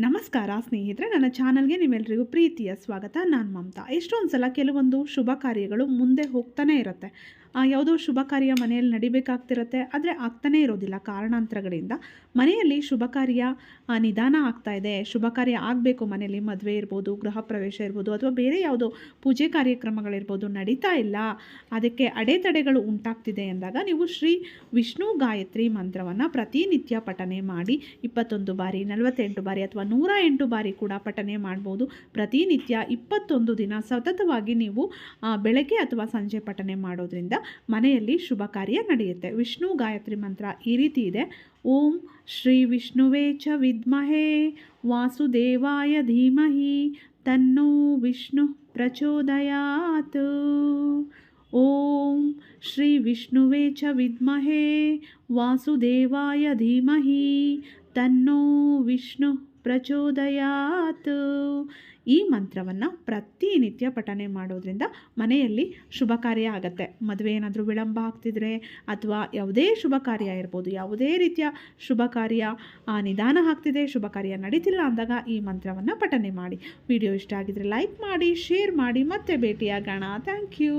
ನಮಸ್ಕಾರ ಸ್ನೇಹಿತರೆ, ನನ್ನ ಚಾನಲ್ಗೆ ನಿಮ್ಮೆಲ್ಲರಿಗೂ ಪ್ರೀತಿಯ ಸ್ವಾಗತ. ನಾನು ಮಮತಾ. ಎಷ್ಟೊಂದು ಸಲ ಕೆಲವೊಂದು ಶುಭ ಕಾರ್ಯಗಳು ಮುಂದೆ ಹೋಗ್ತಾನೆ ಇರುತ್ತೆ. ಯಾವುದೋ ಶುಭ ಕಾರ್ಯ ಮನೆಯಲ್ಲಿ ನಡಿಬೇಕಾಗ್ತಿರತ್ತೆ, ಆದರೆ ಆಗ್ತಾನೇ ಇರೋದಿಲ್ಲ. ಕಾರಣಾಂತರಗಳಿಂದ ಮನೆಯಲ್ಲಿ ಶುಭ ಕಾರ್ಯ ನಿಧಾನ ಆಗ್ತಾ ಇದೆ. ಶುಭ ಕಾರ್ಯ ಆಗಬೇಕು ಮನೆಯಲ್ಲಿ. ಮದುವೆ ಇರ್ಬೋದು, ಗೃಹ ಪ್ರವೇಶ ಇರ್ಬೋದು, ಅಥವಾ ಬೇರೆ ಯಾವುದೋ ಪೂಜೆ ಕಾರ್ಯಕ್ರಮಗಳಿರ್ಬೋದು ನಡೀತಾ ಇಲ್ಲ. ಅದಕ್ಕೆ ಅಡೆತಡೆಗಳು ಉಂಟಾಗ್ತಿದೆ ಎಂದಾಗ ನೀವು ಶ್ರೀ ವಿಷ್ಣು ಗಾಯತ್ರಿ ಮಂತ್ರವನ್ನು ಪ್ರತಿನಿತ್ಯ ಪಠನೆ ಮಾಡಿ ಇಪ್ಪತ್ತೊಂದು ಬಾರಿ, ನಲವತ್ತೆಂಟು ಬಾರಿ ಅಥವಾ ನೂರ ಎಂಟು ಬಾರಿ ಕೂಡ ಪಠನೆ ಮಾಡ್ಬೋದು. ಪ್ರತಿನಿತ್ಯ ಇಪ್ಪತ್ತೊಂದು ದಿನ ಸತತವಾಗಿ ನೀವು ಬೆಳಗ್ಗೆ ಅಥವಾ ಸಂಜೆ ಪಠನೆ ಮಾಡೋದ್ರಿಂದ ಮನೆಯಲ್ಲಿ ಶುಭ ಕಾರ್ಯ ನಡೆಯುತ್ತೆ. ವಿಷ್ಣು ಗಾಯತ್ರಿ ಮಂತ್ರ ಈ ರೀತಿ ಇದೆ. ಓಂ ಶ್ರೀ ವಿಷ್ಣುವೇ ಚ ವಿದ್ಮಹೇ, ವಾಸುದೇವಾಯ ಧೀಮಹಿ, ತನ್ನೋ ವಿಷ್ಣು ಪ್ರಚೋದಯಾತ್. ಓಂ ಶ್ರೀ ವಿಷ್ಣುವೇ ಚ ವಿದ್ಮಹೇ, ವಾಸುದೇವಾಯ ಧೀಮಹಿ, ತನ್ನೋ ವಿಷ್ಣು ಪ್ರಚೋದಯಾತ್. ಈ ಮಂತ್ರವನ್ನು ಪ್ರತಿನಿತ್ಯ ಪಠನೆ ಮಾಡೋದ್ರಿಂದ ಮನೆಯಲ್ಲಿ ಶುಭ ಕಾರ್ಯ ಆಗತ್ತೆ. ಮದುವೆ ಏನಾದರೂ ವಿಳಂಬ ಆಗ್ತಿದ್ರೆ ಅಥವಾ ಯಾವುದೇ ಶುಭ ಕಾರ್ಯ ಇರ್ಬೋದು, ಯಾವುದೇ ರೀತಿಯ ಶುಭ ಕಾರ್ಯ ನಿಧಾನ ಆಗ್ತಿದೆ, ಶುಭ ಕಾರ್ಯ ನಡೀತಿಲ್ಲ ಅಂದಾಗ ಈ ಮಂತ್ರವನ್ನು ಪಠನೆ ಮಾಡಿ. ವಿಡಿಯೋ ಇಷ್ಟ ಆಗಿದ್ರೆ ಲೈಕ್ ಮಾಡಿ, ಶೇರ್ ಮಾಡಿ, ಮತ್ತೆ ಭೇಟಿಯಾಗೋಣ. Thank you.